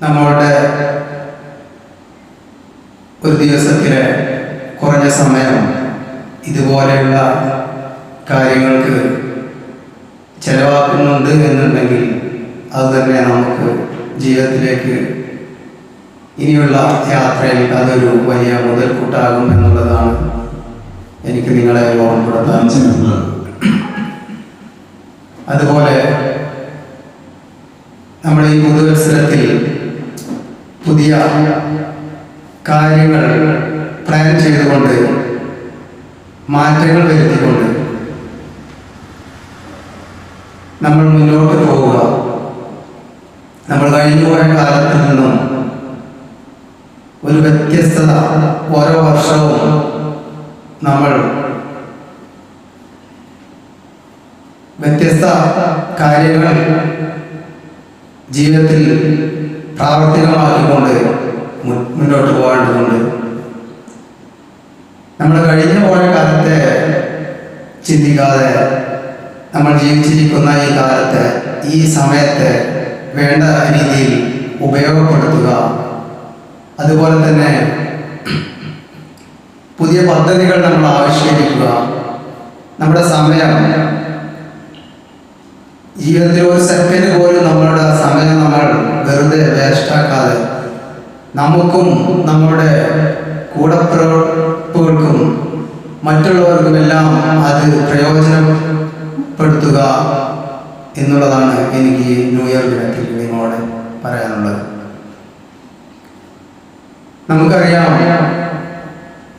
നമ്മളുടെ ഒരു ദിവസത്തിലെ കുറഞ്ഞ സമയം ഇതുപോലെയുള്ള കാര്യങ്ങൾക്ക് ചെലവാക്കുന്നുണ്ട് എന്നുണ്ടെങ്കിൽ അത് തന്നെ നമുക്ക് ജീവിതത്തിലേക്ക് ഇനിയുള്ള യാത്രയിൽ അതൊരു വലിയ മുതൽക്കൂട്ടാകും എന്നുള്ളതാണ് എനിക്ക് നിങ്ങളെ ഓർമ്മപ്പെടുത്താൻ അതുപോലെ നമ്മുടെ ഈ പുതുവത്സരത്തിൽ പുതിയ കാര്യങ്ങൾ പ്ലാൻ ചെയ്തുകൊണ്ട് മാറ്റങ്ങൾ വരുത്തിക്കൊണ്ട് നമ്മൾ മുന്നോട്ട് പോവുക. നമ്മൾ കഴിഞ്ഞുപോയ കാലത്തിൽ നിന്നും ഒരു വ്യത്യസ്തത ഓരോ വർഷവും നമ്മൾ വ്യത്യസ്ത കാര്യങ്ങൾ ജീവിതത്തിൽ പ്രാവർത്തികമാക്കിക്കൊണ്ട് മുന്നോട്ട് പോകേണ്ടതുണ്ട് നമ്മൾ കഴിഞ്ഞു പോയ കാലത്തെ ചിന്തിക്കാതെ നമ്മൾ ജീവിച്ചിരിക്കുന്ന ഈ കാലത്തെ ഈ സമയത്തെ വേണ്ട രീതിയിൽ ഉപയോഗപ്പെടുത്തുക. അതുപോലെ തന്നെ പുതിയ പദ്ധതികൾ നമ്മൾ ആവിഷ്കരിക്കുക. നമ്മുടെ സമയം ജീവിതത്തിൽ ഒരു സെക്കൻഡ് പോലും നമ്മളുടെ സമയം നമ്മൾ വെറുതെ വേസ്റ്റാക്കാതെ നമുക്കും നമ്മുടെ കൂടപ്പിറപ്പുകൾക്കും മറ്റുള്ളവർക്കുമെല്ലാം അത് പ്രയോജനപ്പെടുത്തുക എന്നുള്ളതാണ് എനിക്ക് ഈ ന്യൂ ഇയർ ദിനത്തിൽ നിങ്ങളോട് പറയാനുള്ളത്. നമുക്കറിയാം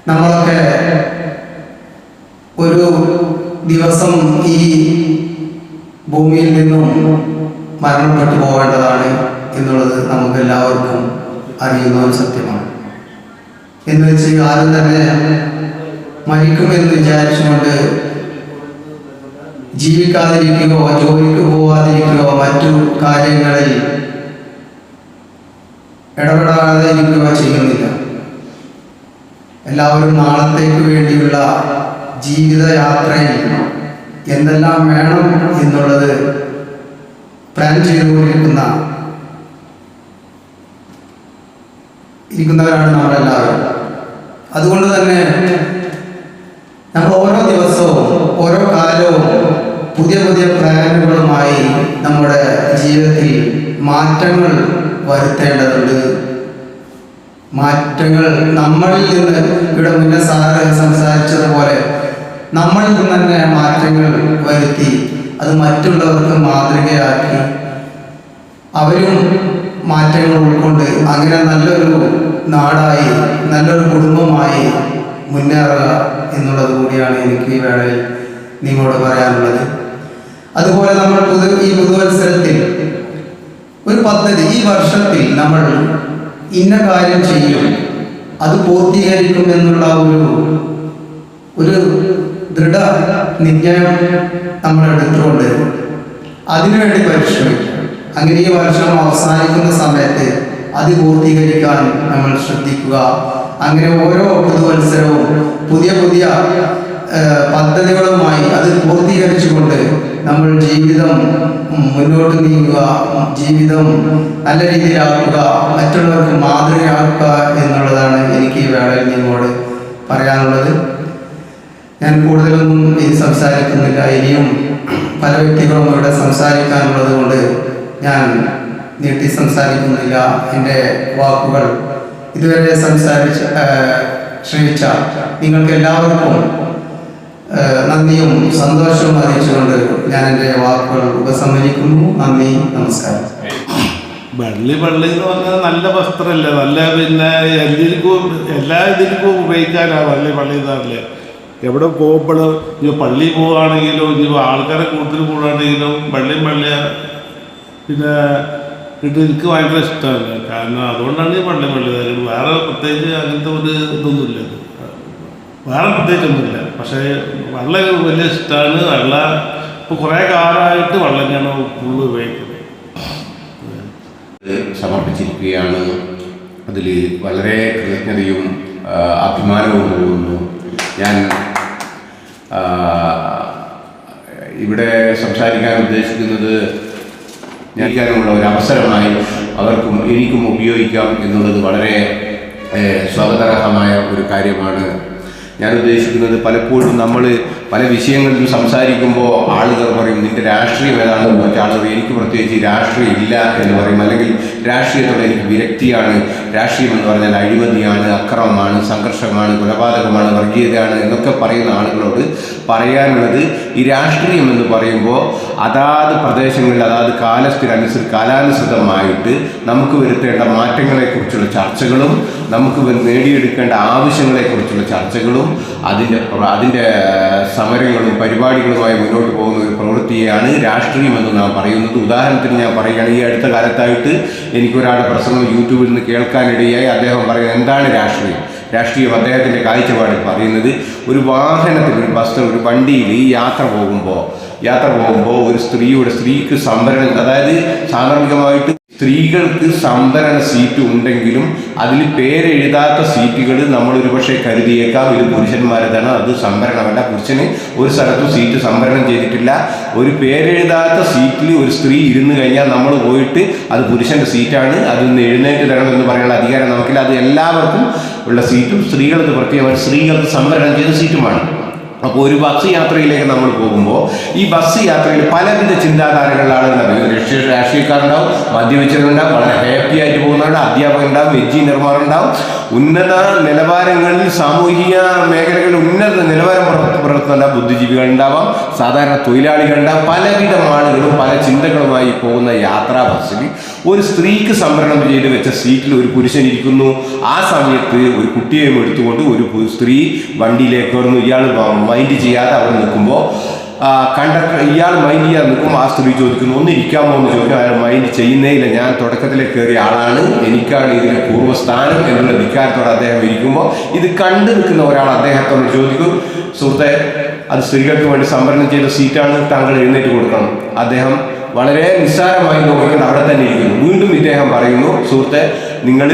നമ്മളൊക്കെ ഒരു ദിവസം മരണപ്പെട്ടു പോകേണ്ടതാണ് എന്നുള്ളത് നമുക്ക് എല്ലാവർക്കും അറിയുന്ന ഒരു സത്യമാണ്. എന്ന് വെച്ച് ആരും തന്നെ മരിക്കുമെന്ന് വിചാരിച്ചുകൊണ്ട് ജീവിക്കാതിരിക്കുകയോ ജോലിക്ക് പോവാതിരിക്കുകയോ മറ്റു കാര്യങ്ങളിൽ ഇടപെടാതെ ഇരിക്കുകയോ ചെയ്യുന്നില്ല. എല്ലാവരും നാളത്തേക്ക് വേണ്ടിയുള്ള ജീവിതയാത്രയിൽ എന്തെല്ലാം വേണം എന്നുള്ളത് പ്ലാൻ ചെയ്തുകൊണ്ടിരിക്കുന്ന ഇരിക്കുന്നവരാണ് നമ്മളെല്ലാവരും. അതുകൊണ്ട് തന്നെ നമ്മൾ ഓരോ ദിവസവും ഓരോ കാലവും പുതിയ പുതിയ പ്ലാനുകളുമായി നമ്മുടെ ജീവിതത്തിൽ മാറ്റങ്ങൾ വരുത്തേണ്ടതുണ്ട്. മാറ്റങ്ങൾ നമ്മളിൽ നിന്ന് ഇവിടെ മുന്നേ സാറ് സംസാരിച്ചതുപോലെ നമ്മളിൽ നിന്ന് തന്നെ മാറ്റങ്ങൾ വരുത്തി അത് മറ്റുള്ളവർക്ക് മാതൃകയാക്കി അവരും മാറ്റങ്ങൾ ഉൾക്കൊണ്ട് അങ്ങനെ നല്ലൊരു നാടായി നല്ലൊരു കുടുംബമായി മുന്നേറുക എന്നുള്ളത് കൂടിയാണ് എനിക്ക് ഈ വേളയിൽ നിങ്ങളോട് പറയാനുള്ളത്. അതുപോലെ നമ്മൾ പുതു ഈ പുതുവത്സരത്തിൽ ഒരു പദ്ധതി ഈ വർഷത്തിൽ നമ്മൾ ഇന്ന കാര്യം ചെയ്യും അത് പൂർത്തീകരിക്കും എന്നുള്ള ഒരു ഒരു ദൃഢ നിശ്ചയം നമ്മൾ എടുത്തുകൊണ്ട് അതിനുവേണ്ടി പരിശ്രമിക്കും അങ്ങനെ ഈ വർഷം അവസാനിക്കുന്ന സമയത്ത് അത് പൂർത്തീകരിക്കാൻ നമ്മൾ ശ്രദ്ധിക്കുക. അങ്ങനെ ഓരോ പുതുവത്സരവും പുതിയ പുതിയ പദ്ധതികളുമായി അത് പൂർത്തീകരിച്ചുകൊണ്ട് നമ്മൾ ജീവിതം മുന്നോട്ട് നീങ്ങുക ജീവിതം നല്ല രീതിയിലാക്കുക മറ്റുള്ളവർക്ക് മാതൃകയാക്കുക എന്നുള്ളതാണ് എനിക്ക് ഈ വേളയിൽ നിങ്ങളോട് പറയാനുള്ളത്. ഞാൻ കൂടുതലൊന്നും ഇനി സംസാരിക്കുന്നില്ല. ഇനിയും പല വ്യക്തികളും ഇവിടെ സംസാരിക്കാനുള്ളത് കൊണ്ട് ഞാൻ നീട്ടി സംസാരിക്കുന്നില്ല. എന്റെ വാക്കുകൾ ഇതുവരെ സംസാരിച്ച ശ്രമിച്ച നിങ്ങൾക്ക് എല്ലാവർക്കും നന്ദിയും സന്തോഷവും അറിയിച്ചുകൊണ്ട് ഞാൻ എന്റെ വാക്കുകൾ ഉപസംഹരിക്കുന്നു. നന്ദി നമസ്കാരം. വെള്ളി വെള്ളി എന്ന് പറഞ്ഞാൽ നല്ല വസ്ത്രമല്ലേ? നല്ല പിന്നെ എല്ലാവർക്കും എല്ലാ ഇതിലും ഉപയോഗിക്കാനാണ് വെള്ളി വള്ളി വള്ളി എന്നല്ലേ എവിടെ പോകുമ്പോൾ ഇനി പള്ളി പോവുകയാണെങ്കിലും ഇനി ആൾക്കാരെ കൂടുതൽ പോവുകയാണെങ്കിലും പള്ളിയും പള്ളിയ. പിന്നെ ഇത് എനിക്ക് ഭയങ്കര ഇഷ്ടമല്ല കാരണം അതുകൊണ്ടാണ് ഈ പള്ളി പള്ളി വേറെ പ്രത്യേകിച്ച് അങ്ങനത്തെ ഒരു ഇതൊന്നുമില്ല. വേറെ പ്രത്യേകിച്ച് ഒന്നുമില്ല. പക്ഷേ വെള്ളം വലിയ ഇഷ്ടമാണ്. വള്ള ഇപ്പോൾ കുറേ കാലമായിട്ട് വെള്ളം തന്നെയാണ് ഫുള്ള് ഉപയോഗിക്കുന്നത്. സമർപ്പിച്ചിരിക്കുകയാണ്. അതിൽ വളരെ കൃതജ്ഞതയും അഭിമാനവും തോന്നുന്നു ഞാൻ ഇവിടെ സംസാരിക്കാൻ ഉദ്ദേശിക്കുന്നത് ഞാനിക്കാനുള്ള ഒരു അവസരമായി അവർക്കും എനിക്കും ഉപയോഗിക്കാം എന്നുള്ളത് വളരെ സ്വാഗതാർഹമായ ഒരു കാര്യമാണ്. ഞാൻ ഉദ്ദേശിക്കുന്നത് പലപ്പോഴും നമ്മൾ പല വിഷയങ്ങളിലും സംസാരിക്കുമ്പോൾ ആളുകൾ പറയും നിന്റെ രാഷ്ട്രീയം ഏതാണെന്ന് മറ്റേ ആളുകൾ എനിക്ക് പ്രത്യേകിച്ച് രാഷ്ട്രീയം ഇല്ല എന്ന് പറയും. അല്ലെങ്കിൽ രാഷ്ട്രീയത്തോടെ എനിക്ക് വിരക്തിയാണ്. രാഷ്ട്രീയം എന്ന് പറഞ്ഞാൽ അഴിമതിയാണ് അക്രമമാണ് സംഘർഷമാണ് കൊലപാതകമാണ് വർഗീയതയാണ് എന്നൊക്കെ പറയുന്ന ആളുകളോട് പറയാനുള്ളത് ഈ രാഷ്ട്രീയം എന്ന് പറയുമ്പോൾ അതാത് പ്രദേശങ്ങളിൽ അതാത് കാലത്തിനനുസരിച്ച് കാലാനുസൃതമായിട്ട് നമുക്ക് വരുത്തേണ്ട മാറ്റങ്ങളെക്കുറിച്ചുള്ള ചർച്ചകളും നമുക്ക് നേടിയെടുക്കേണ്ട ആവശ്യങ്ങളെക്കുറിച്ചുള്ള ചർച്ചകളും അതിന്റെ അതിന്റെ സമരങ്ങളും പരിപാടികളുമായി മുന്നോട്ട് പോകുന്ന ഒരു പ്രവൃത്തിയാണ് രാഷ്ട്രീയമെന്ന് നാം പറയുന്നത്. ഉദാഹരണത്തിന് ഞാൻ പറയുകയാണ് ഈ അടുത്ത കാലത്തായിട്ട് എനിക്കൊരാളുടെ പ്രസംഗം യൂട്യൂബിൽ നിന്ന് കേൾക്കാനിടയായി അദ്ദേഹം പറയുന്നത് എന്താണ് രാഷ്ട്രീയം? രാഷ്ട്രീയം അദ്ദേഹത്തിന്റെ കാഴ്ചപ്പാടിൽ പറയുന്നത് ഒരു വാഹനത്തിൽ ഒരു ബസ് ഒരു വണ്ടിയിൽ യാത്ര പോകുമ്പോൾ യാത്ര പോകുമ്പോൾ ഒരു സ്ത്രീയുടെ സ്ത്രീക്ക് സംവരണം അതായത് സാധാരണമായിട്ട് സ്ത്രീകൾക്ക് സംവരണ സീറ്റ് ഉണ്ടെങ്കിലും അതിൽ പേരെഴുതാത്ത സീറ്റുകൾ നമ്മൾ ഒരുപക്ഷെ കരുതിയേക്കാം. ഇത് പുരുഷന്മാരതാണ് അത് സംവരണമല്ല. പുരുഷന് ഒരു സ്ഥലത്തും സീറ്റ് സംവരണം ചെയ്തിട്ടില്ല. ഒരു പേരെഴുതാത്ത സീറ്റിൽ ഒരു സ്ത്രീ ഇരുന്ന് കഴിഞ്ഞാൽ നമ്മൾ പോയിട്ട് അത് പുരുഷന്റെ സീറ്റാണ്. അതിൽ എഴുന്നേറ്റ് തരണം എന്ന് പറയാനുള്ള അധികാരം നമുക്കില്ല. അത് എല്ലാവർക്കും ഉള്ള സീറ്റും സ്ത്രീകൾക്ക് പ്രത്യേകമായി സ്ത്രീകൾക്ക് സംവരണം ചെയ്ത സീറ്റുമാണ്. അപ്പോൾ ഒരു ബസ് യാത്രയിലേക്ക് നമ്മൾ പോകുമ്പോൾ ഈ ബസ് യാത്രയിൽ പലവിധ ചിന്താധാരകളിലാണ് രാഷ്ട്രീയ രാഷ്ട്രീയക്കാരുണ്ടാവും മദ്യപിച്ചവരുണ്ടാവും വളരെ ഹാപ്പി ആയിട്ട് പോകുന്നവരുടെ അധ്യാപകരുണ്ടാവും എഞ്ചിനീയർമാരുണ്ടാവും ഉന്നത നിലവാരങ്ങളിൽ സാമൂഹിക മേഖലകളിൽ ഉന്നത നിലവാരം പുലർത്തുന്ന ബുദ്ധിജീവികൾ ഉണ്ടാവാം സാധാരണ തൊഴിലാളികളുണ്ടാവും പലവിധ ആളുകളും പല ചിന്തകളുമായി പോകുന്ന യാത്രാ ബസ്സിൽ ഒരു സ്ത്രീക്ക് സംവരണം ചെയ്ത് വെച്ച സീറ്റിൽ ഒരു പുരുഷൻ ഇരിക്കുന്നു. ആ സമയത്ത് ഒരു കുട്ടിയെയും എടുത്തുകൊണ്ട് ഒരു സ്ത്രീ വണ്ടിയിലേക്ക് വന്നു ഇയാൾ മൈൻഡ് ചെയ്യാതെ അവിടെ നിൽക്കുമ്പോൾ കണ്ടക്ടർ ഇയാൾ മൈൻഡ് ചെയ്യാതെ നിൽക്കുമ്പോൾ ആ സ്ത്രീ ചോദിക്കുന്നു ഒന്ന് ഇരിക്കാമോ? എന്ന് ചോദിക്കും. അയാൾ മൈൻഡ് ചെയ്യുന്നേയില്ല. ഞാൻ തുടക്കത്തിലേക്ക് കയറിയ ആളാണ്. എനിക്കാണ് ഇതിന് പൂർവസ്ഥാനം എന്നുള്ള ധിക്കാരത്തോടെ അദ്ദേഹം ഇരിക്കുമ്പോൾ ഇത് കണ്ടു നിൽക്കുന്ന ഒരാൾ അദ്ദേഹത്തോട് ചോദിക്കും സുഹൃത്തെ അത് സ്ത്രീകൾക്ക് വേണ്ടി സംവരണം ചെയ്ത സീറ്റാണ്. താങ്കൾ എഴുന്നേറ്റ് കൊടുക്കണം. അദ്ദേഹം വളരെ നിസ്സാരമായി നോക്കിക്കൊണ്ട് അവിടെ തന്നെ ഇരിക്കുന്നു. വീണ്ടും ഇദ്ദേഹം പറയുന്നു സുഹൃത്തെ നിങ്ങൾ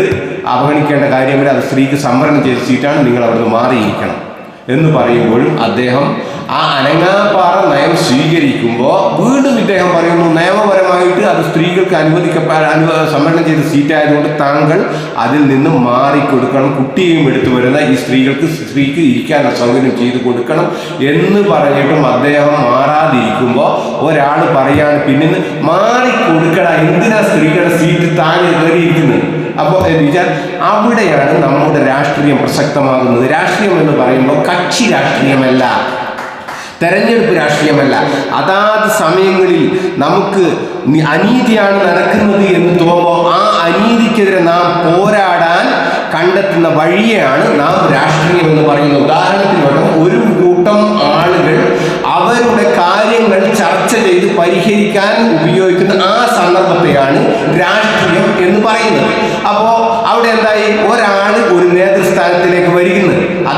അവഗണിക്കേണ്ട കാര്യമില്ല അത് സ്ത്രീക്ക് സംവരണം ചെയ്തിട്ടാണ് നിങ്ങൾ അവിടുന്ന് മാറിയിരിക്കണം. എന്ന് പറയുമ്പോൾ അദ്ദേഹം ആ അനങ്ങാപ്പാറ നയം സ്വീകരിക്കുമ്പോൾ വീണ്ടും ഇദ്ദേഹം പറയുന്നു നിയമപരമായിട്ട് അത് സ്ത്രീകൾക്ക് അനുവദിക്കപ്പെ അനുവ സംവരണം ചെയ്ത സീറ്റായതുകൊണ്ട് താങ്കൾ അതിൽ നിന്ന് മാറിക്കൊടുക്കണം. കുട്ടിയെയും എടുത്തു വരുന്ന ഈ സ്ത്രീകൾക്ക് സ്ത്രീക്ക് ഇരിക്കാനുള്ള സൗകര്യം ചെയ്തു കൊടുക്കണം. എന്ന് പറഞ്ഞിട്ടും അദ്ദേഹം മാറാതിരിക്കുമ്പോൾ ഒരാൾ പറയാണ് പിന്നെ മാറിക്കൊടുക്കട. എന്തിനാ സ്ത്രീകളുടെ സീറ്റ് താഴെ അപ്പോൾ വെച്ചാൽ അവിടെയാണ് നമ്മുടെ രാഷ്ട്രീയം പ്രസക്തമാകുന്നത്. രാഷ്ട്രീയം എന്ന് പറയുമ്പോൾ കക്ഷി രാഷ്ട്രീയമല്ല. തെരഞ്ഞെടുപ്പ് രാഷ്ട്രീയമല്ല. അതാത് സമയങ്ങളിൽ നമുക്ക് അനീതിയാണ് നടക്കുന്നത് എന്ന് തോന്നുമ്പോൾ ആ അനീതിക്കെതിരെ നാം പോരാടാൻ കണ്ടെത്തുന്ന വഴിയാണ് നാം രാഷ്ട്രീയം എന്ന് പറയുന്നത്. ഉദാഹരണത്തിന് ഒരു കൂട്ടം ആളുകൾ അവരുടെ കാര്യങ്ങൾ ചർച്ച ചെയ്ത് പരിഹരിക്കാൻ ഉപയോഗിക്കുന്ന ആ സന്ദർഭത്തെയാണ് രാഷ്ട്രീയം എന്ന് പറയുന്നത്. അപ്പോൾ അവിടെ എന്തായി? ഒരാൾ ഒരു നേതൃസ്ഥാനത്തിലേക്ക് വരികയാണ്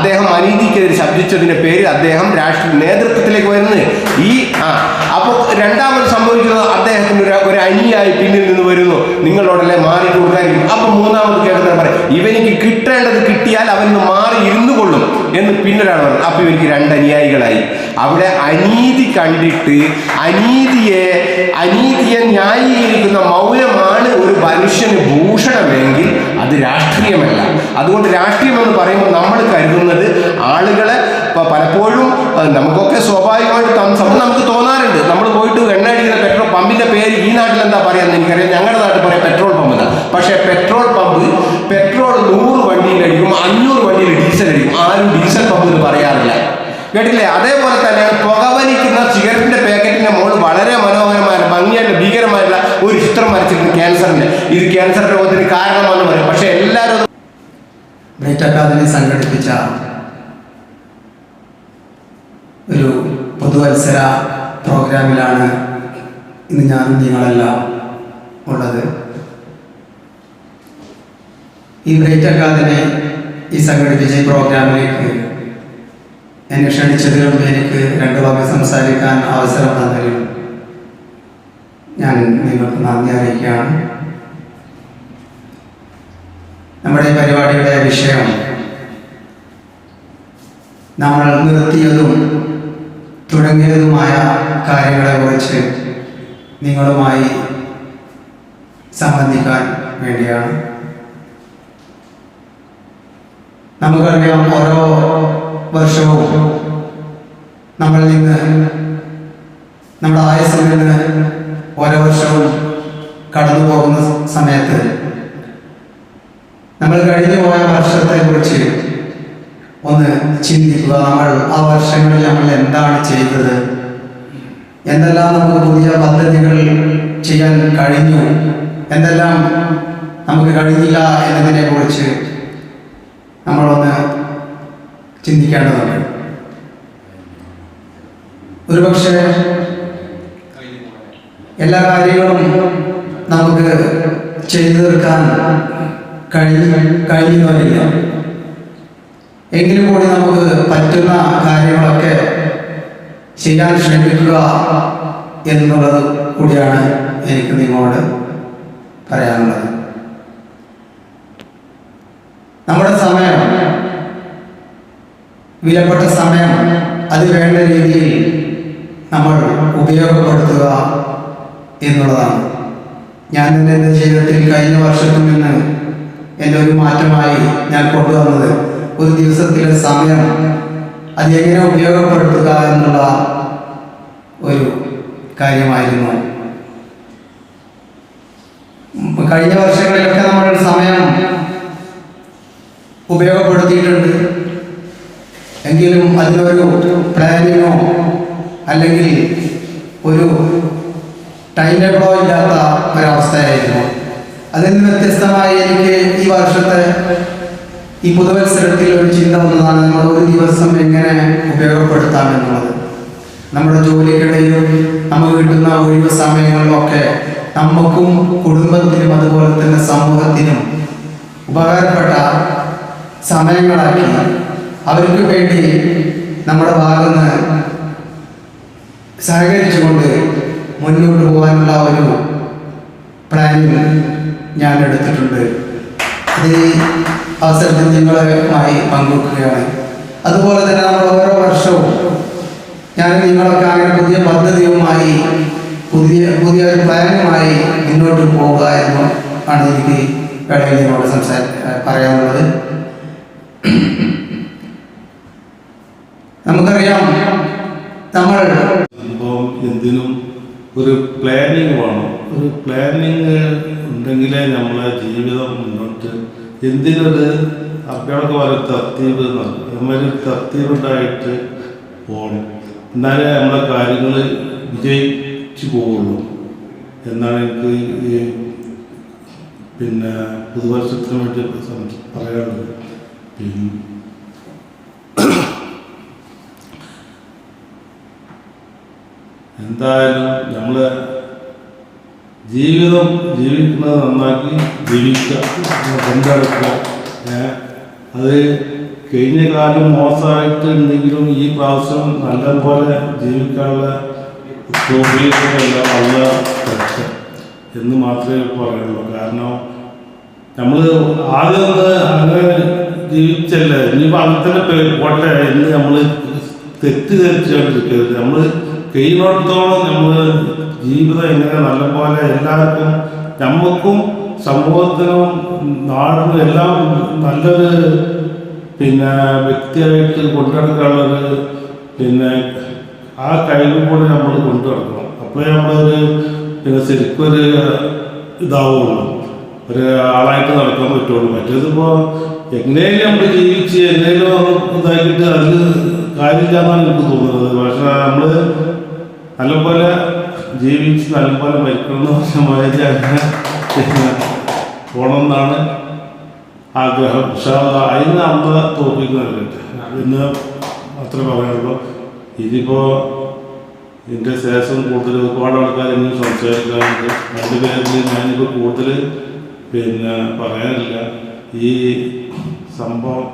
അദ്ദേഹം അനീതിക്കെതിരെ ശബ്ദിച്ചതിന്റെ പേരിൽ അദ്ദേഹം രാഷ്ട്രീയ നേതൃത്വത്തിലേക്ക് വരുന്നത്. ഈ ആ അപ്പോൾ രണ്ടാമത് സംഭവിക്കുന്നത് അദ്ദേഹത്തിന് ഒരു അനിയായി പിന്നിൽ നിന്ന് വരുന്നു. നിങ്ങളോടല്ലേ മാറി കൊടുക്കാനിരിക്കും അപ്പൊ മൂന്നാമത് കേൾക്കുന്ന പറയും ഇവനിക്ക് കിട്ടേണ്ടത് കിട്ടിയാൽ അവന് മാറി ഇരുന്നു കൊള്ളും. എന്ന് പിന്നൊരാൾ പറഞ്ഞു. അപ്പൊ ഇവനിക്ക് രണ്ട് അനുയായികളായി. അവിടെ അനീതി കണ്ടിട്ട് അനീതിയെ അനീതിയെ ന്യായീകരിക്കുന്ന മൗനമാണ് ഒരു മനുഷ്യന് ഭൂഷണമെങ്കിൽ അത് രാഷ്ട്രീയമല്ല. അതുകൊണ്ട് രാഷ്ട്രീയം എന്ന് പറയുമ്പോൾ നമ്മൾ കരുതുന്നത് ആളുകളെ ഇപ്പോൾ പലപ്പോഴും നമുക്കൊക്കെ സ്വാഭാവികമായിട്ട് സംഭവം നമുക്ക് തോന്നാറുണ്ട്. നമ്മൾ പോയിട്ട് എണ്ണ അടിക്കുന്ന പെട്രോൾ പമ്പിന്റെ പേര് ഈ നാട്ടിൽ എന്താ പറയുന്നത് എനിക്കറിയാം. ഞങ്ങളുടെ നാട്ടിൽ പറയാം പെട്രോൾ പമ്പ് എന്നാണ് പക്ഷേ പെട്രോൾ പമ്പ് പെട്രോൾ നൂറ് വണ്ടിയിൽ അടിക്കും അഞ്ഞൂറ് വണ്ടിയിൽ ഡീസൽ അടിക്കും ആരും ഡീസൽ പമ്പ് എന്ന് പറയാറില്ല. കേട്ടില്ലേ? അതേപോലെ തന്നെ പുകവലിക്കുന്ന സിഗരറ്റിന്റെ പാക്കറ്റിന്റെ മുകളിൽ വളരെ ഒരു ചിത്രം വരച്ചിട്ടുണ്ട് ക്യാൻസറിന്റെ ഇത് ക്യാൻസർ രോഗത്തിന് കാരണമാണെന്ന് പറയും. പക്ഷെ എല്ലാവരും ബ്രൈറ്റ് അക്കാദമി സംഘടിപ്പിച്ച ഒരു പൊതുവത്സര പ്രോഗ്രാമിലാണ് ഇന്ന് ഞാനും നിങ്ങളെല്ലാം ഉള്ളത്. ഈ ബ്രൈറ്റ് അക്കാദമി ഈ സംഘടിപ്പിച്ച ഈ പ്രോഗ്രാമിലേക്ക് എന്നെ ക്ഷണിച്ചതിലും എനിക്ക് രണ്ടു വാക്ക് സംസാരിക്കാൻ അവസരം തന്നതിലും ഞാൻ നിങ്ങൾക്ക് നന്ദി അറിയിക്കുകയാണ്. നമ്മുടെ പരിപാടിയുടെ വിഷയം നമ്മൾ നിർത്തിയതും തുടങ്ങിയതുമായ കാര്യങ്ങളെക്കുറിച്ച് നിങ്ങളുമായി സംബന്ധിക്കാൻ വേണ്ടിയാണ്. നമുക്കറിയാം ഓരോ വർഷവും നമ്മൾ നിന്ന് നമ്മുടെ ആയുസ്സിൽ നിന്ന് ഓരോ വർഷവും കടന്നു പോകുന്ന സമയത്ത് നമ്മൾ കഴിഞ്ഞു പോയ വർഷത്തെ കുറിച്ച് ഒന്ന് ചിന്തിക്കുക. നമ്മൾ ആ വർഷങ്ങളിൽ നമ്മൾ എന്താണ് ചെയ്തത്? എന്തെല്ലാം നമുക്ക് പുതിയ പദ്ധതികൾ ചെയ്യാൻ കഴിഞ്ഞു? എന്തെല്ലാം നമുക്ക് കഴിഞ്ഞില്ല എന്നതിനെ കുറിച്ച് നമ്മളൊന്ന് ചിന്തിക്കേണ്ടതുണ്ട്. ഒരുപക്ഷെ എല്ലാ കാര്യങ്ങളും നമുക്ക് ചെയ്തു തീർക്കാൻ കഴിഞ്ഞു കഴിയുന്നവരില്ല. എങ്കിലും കൂടി നമുക്ക് പറ്റുന്ന കാര്യങ്ങളൊക്കെ ചെയ്യാൻ ശ്രമിക്കുക എന്നുള്ളത് കൂടിയാണ് എനിക്ക് നിങ്ങളോട് പറയാനുള്ളത്. നമ്മുടെ സമയം വിലപ്പെട്ട സമയം അത് വേണ്ട രീതിയിൽ നമ്മൾ ഉപയോഗപ്പെടുത്തുക എന്നുള്ളതാണ്. ഞാൻ തന്നെ എന്റെ ജീവിതത്തിൽ കഴിഞ്ഞ വർഷത്തിൽ നിന്ന് എന്റെ ഒരു മാറ്റമായി ഞാൻ കൊണ്ടുവന്നത് ഒരു ദിവസത്തിലെ സമയം അത് എങ്ങനെ ഉപയോഗപ്പെടുത്തുക എന്നുള്ള ഒരു കാര്യമായിരുന്നു. കഴിഞ്ഞ വർഷങ്ങളിലൊക്കെ നമ്മൾ സമയം ഉപയോഗപ്പെടുത്തിയിട്ടുണ്ട്. എങ്കിലും അതിനൊരു പ്ലാനിങ്ങോ അല്ലെങ്കിൽ ഒരു ടൈം ടേബിളോ ഇല്ലാത്ത ഒരവസ്ഥയായിരുന്നു. അതിൽ നിന്ന് വ്യത്യസ്തമായി എനിക്ക് ഈ വർഷത്തെ ഈ പുതുവത്സരത്തിൽ ഒരു ചിന്ത വന്നതാണ് നമ്മൾ ഒരു ദിവസം എങ്ങനെ ഉപയോഗപ്പെടുത്താം എന്നുള്ളത്. നമ്മുടെ ജോലിക്കിടയിലും നമുക്ക് കിട്ടുന്ന ഒഴിവ് സമയങ്ങളിലൊക്കെ നമുക്കും കുടുംബത്തിനും അതുപോലെ തന്നെ സമൂഹത്തിനും ഉപകാരപ്പെട്ട സമയങ്ങളാക്കി അവർക്ക് വേണ്ടി നമ്മുടെ ഭാഗത്ത് സഹകരിച്ചുകൊണ്ട് മുന്നോട്ട് പോകാനുള്ള ഒരു പ്ലാനിങ് ഞാൻ എടുത്തിട്ടുണ്ട്. ഈ അവസരത്തിൽ നിങ്ങളുമായി പങ്കുവെക്കുകയാണ്. അതുപോലെ തന്നെ നമ്മൾ ഓരോ വർഷവും ഞാൻ നിങ്ങളൊക്കെ അങ്ങനെ പുതിയ പദ്ധതിയുമായി പുതിയ പുതിയ ഒരു പ്ലാനുമായി മുന്നോട്ട് പോവുക എന്ന് ആണ് എനിക്ക് വേണമെങ്കിൽ നിങ്ങളോട് സംസാരി പറയാനുള്ളത്. നമുക്കറിയാം നമ്മൾ എന്തിനും ഒരു പ്ലാനിങ് വേണം. ഒരു പ്ലാനിങ് ഉണ്ടെങ്കിലേ നമ്മളെ ജീവിതം മുന്നോട്ട് എന്തിനൊരു അപ്പഴൊക്കെ പറയും തർത്തീവ് എന്നാണ് നമ്മളൊരു തർത്തീവുണ്ടായിട്ട് പോകണം എന്നാലേ നമ്മളെ കാര്യങ്ങൾ വിജയിച്ചു പോവുള്ളൂ. എന്നാണ് എനിക്ക് ഈ പിന്നെ പുതുവർഷത്തിന് വേണ്ടി പറയാനുള്ളത്. പിന്നെ എന്തായാലും നമ്മൾ ജീവിതം ജീവിക്കുന്നത് നന്നാക്കി ജീവിക്കുക. കൊണ്ടെടുക്കുക അത് കഴിഞ്ഞ കാലം മോശമായിട്ട് ഉണ്ടെങ്കിലും ഈ പ്രാവശ്യം നല്ലപോലെ ജീവിക്കാനുള്ള തോന്നിയെല്ലാം നല്ല രക്ഷ എന്ന് മാത്രമേ പറയുള്ളൂ കാരണം നമ്മൾ ആദ്യം അങ്ങനെ ജീവിച്ചല്ലേ? ഇനിയിപ്പോൾ അങ്ങനെ പോട്ടെ എന്ന് നമ്മൾ തെറ്റിദ്ധരിച്ചുകൊണ്ടിരിക്കരുത്. നമ്മൾ കഴിയുന്നിടത്തോളം നമ്മൾ ജീവിതം എങ്ങനെ നല്ലപോലെ എല്ലാവർക്കും നമുക്കും സമൂഹത്തിനും നാടിനും എല്ലാം നല്ലൊരു പിന്നെ വ്യക്തിയായിട്ട് കൊണ്ടുനടക്കാനുള്ളൊരു പിന്നെ ആ കഴിവ് കൂടെ നമ്മൾ കൊണ്ടു നടക്കണം അപ്പോഴേ നമ്മളൊരു പിന്നെ ശരിക്കൊരു ഇതാവുള്ളൂ. ഒരു ആളായിട്ട് നടക്കാൻ പറ്റുള്ളൂ. മറ്റേതിപ്പോൾ എങ്ങനെയും നമ്മൾ ജീവിച്ച് എങ്ങനെയും ഇതാക്കിയിട്ട് അതിൽ കാര്യമില്ലാന്നാണ് എനിക്ക് തോന്നുന്നത്. പക്ഷെ നമ്മൾ നല്ലപോലെ ജീവിച്ച് നല്ലപോലെ മരിക്കണം എന്ന് പറഞ്ഞ അങ്ങനെ എന്നാണ് ആഗ്രഹം. പക്ഷെ അത് അതിന് അമ്മ തോപ്പിക്കുന്നുണ്ട് ഇന്ന് അത്ര പറയുള്ളൂ ഇതിപ്പോൾ ഇതിന്റെ ശേഷം കൂടുതൽ ഒരുപാട് ആൾക്കാർ ഇന്ന് സംസാരിക്കാറുണ്ട്. രണ്ട് പേരിൽ ഞാനിപ്പോൾ കൂടുതൽ പിന്നെ പറയാനില്ല. ഈ സംഭവം